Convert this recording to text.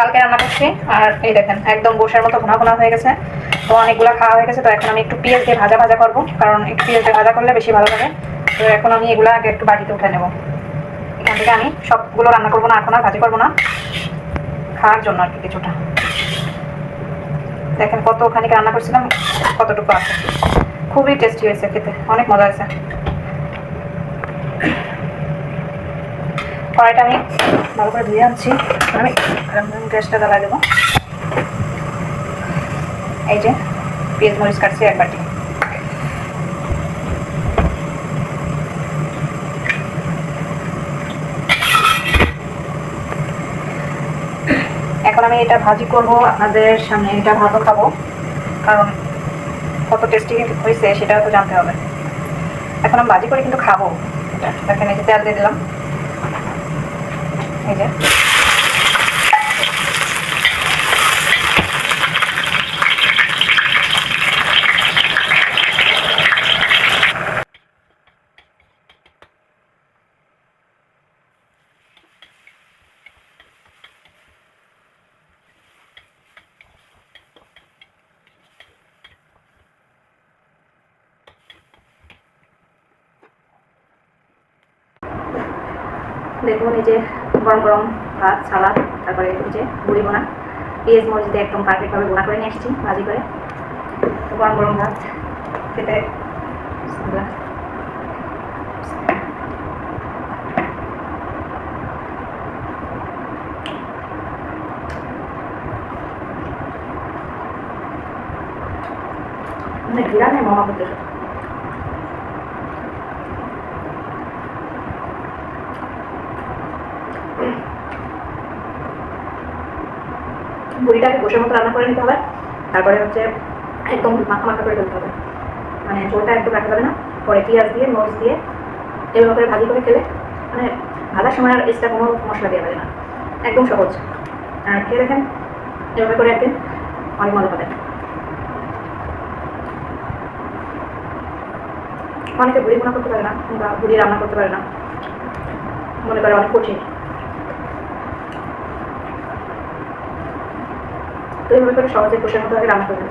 কালকে রান্না করছি আর এই দেখেন, একদম বসের মতো ঘোনা ঘোনা হয়ে গেছে। তো অনেকগুলো খাওয়া হয়ে গেছে, তো এখন আমি একটু পেঁয়াজ দিয়ে ভাজা ভাজা করব, কারণ একটু পেঁয়াজ দিয়ে ভাজা করলে বেশি ভালো লাগে। তো এখন আমি এগুলো আগে একটু বাটিতে উঠে নেব। এখান থেকে আমি সবগুলো রান্না করব না, এখন আর ভাজি করব না। খাওয়ার জন্য আর কি কিছুটা। দেখেন কত খানিক রান্না করছিলাম, কতটুকু আছে। খুবই টেস্টি হয়েছে খেতে, অনেক মজা হয়েছে। কড়াইটা আমি ভালো করে ধুয়ে আনছি। আমি গ্যাসটা জ্বালাই দেবো। এই যে, পেঁয়াজ মরিচ কাটছি এক বাটি। এখন আমি এটা ভাজি করব, আপনাদের সামনে এটা ভাতও খাব। কারণ কত টেস্টি হয়েছে, সেটাও তো জানতে হবে। এখন আমি ভাজি করে কিন্তু খাব। এটা যে তেল দিয়ে দিলাম। এই যে দেখুন এই যে গরম গরম ভাত, সালাদ, তারপরে যে বুড়ি বোনা পেঁয়াজ মরিচ দিয়ে একদম পারফেক্টভাবে বোনা করে নিয়ে এসেছি, ভাজি করে। গরম গরম ভাত খেতে বিসমিল্লাহ। মানে ঘিরা নেই মামা করতে বুড়িটাকে বসের মতো রান্না করে নিতে হবে। তারপরে হচ্ছে একদম মাখা মাখা করে ফেলতে হবে। মানে ঝোলটা একদম রাখা যাবে না। পরে পেঁয়াজ দিয়ে, মরিচ দিয়ে এভাবে করে ভাজি করে খেলে মানে ভাজার সময় আর এক্সট্রা কোনো মশলা দেওয়া লাগে না। একদম সহজ। আর খেয়ে দেখেন, এভাবে করে একদিন অনেক মজা পাবেন। অনেকে বুড়ি মনে করতে পারে না বা বুড়ি রান্না করতে পারে না। মনে করে অনেক কঠিন। তো এইভাবে করে সহজে কোষের মতো আগে রান করে